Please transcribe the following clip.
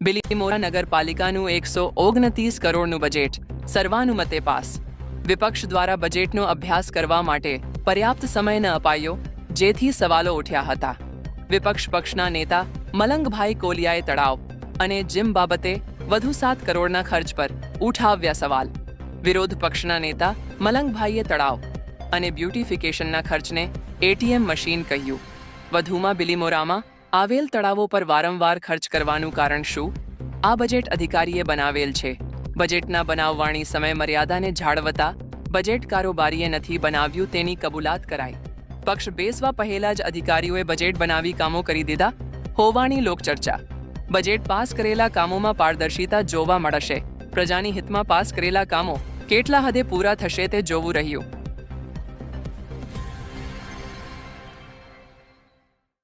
બિલીમોરા નગરપાલિકાનું એકસો ઓગણત્રીસ કરોડનું બજેટ સર્વાનુમતે પાસ. વિપક્ષ દ્વારા બજેટનો અભ્યાસ કરવા માટે પર્યાપ્ત સમય ન અપાયો, જેથી સવાલો ઉઠ્યા હતા. વિપક્ષ પક્ષના નેતા મલંગભાઈ કોલિયાએ તળાવ અને જીમ બાબતે વધુ સાત કરોડના ખર્ચ પર ઉઠાવ્યા સવાલ. વિરોધ પક્ષના નેતા મલંગભાઈએ તળાવ અને બ્યુટિફિકેશનના ખર્ચને એટીએમ મશીન કહ્યું. વધુમાં બિલીમોરામાં આવેલ તળાવો પર વારંવાર ખર્ચ કરવાનું કારણ શું? આ બજેટ અધિકારીએ બનાવેલ છે. બજેટના બનાવવાણી સમય મર્યાદાને જાળવતા બજેટ કારોબારીએ નથી બનાવ્યું તેની કબૂલાત કરાઈ. પક્ષ બેસવા પહેલા જ અધિકારીઓએ બજેટ બનાવી કામો કરી દીધા? હોવાની લોકચર્ચા. બજેટ પાસ કરેલા કામોમાં પારદર્શિતા જોવા મળશે. પ્રજાની હિતમાં પાસ કરેલા કામો કેટલા હદે પૂરા થશે તે જોવું રહ્યું.